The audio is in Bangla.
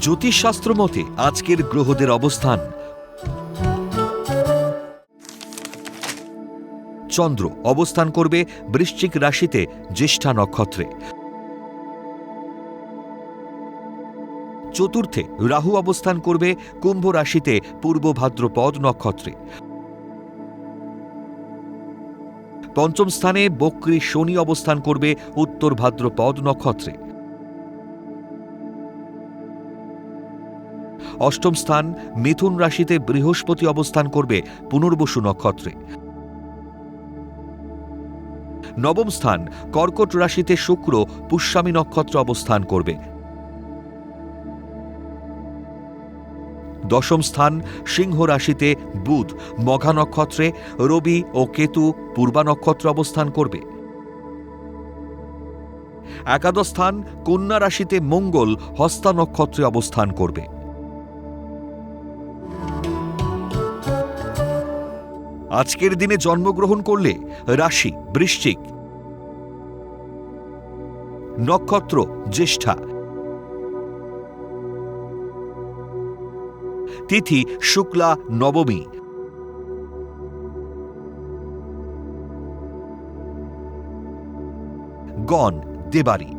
জ্যোতিষশাস্ত্র মতে আজকের গ্রহদের অবস্থান। চন্দ্র অবস্থান করবে বৃশ্চিক রাশিতে জ্যেষ্ঠা নক্ষত্রে। চতুর্থে রাহু অবস্থান করবে কুম্ভ রাশিতে পূর্ব ভাদ্রপদ নক্ষত্রে। পঞ্চম স্থানে বক্রী শনি অবস্থান করবে উত্তর ভাদ্রপদ নক্ষত্রে। অষ্টম স্থান মিথুন রাশিতে বৃহস্পতি অবস্থান করবে পুনর্বসু নক্ষত্রে। নবম স্থান কর্কট রাশিতে শুক্র পুষ্যামী নক্ষত্র অবস্থান করবে। দশম স্থান সিংহ রাশিতে বুধ মঘা নক্ষত্রে, রবি ও কেতু পূর্বা নক্ষত্র অবস্থান করবে। একাদশ স্থান কন্যা রাশিতে মঙ্গল হস্তা নক্ষত্রে অবস্থান করবে। আজকের দিনে জন্মগ্রহণ করলে রাশি বৃশ্চিক নক্ষত্র জ্যেষ্ঠা। তিথি শুক্লা নবমী। গণ দেবারী।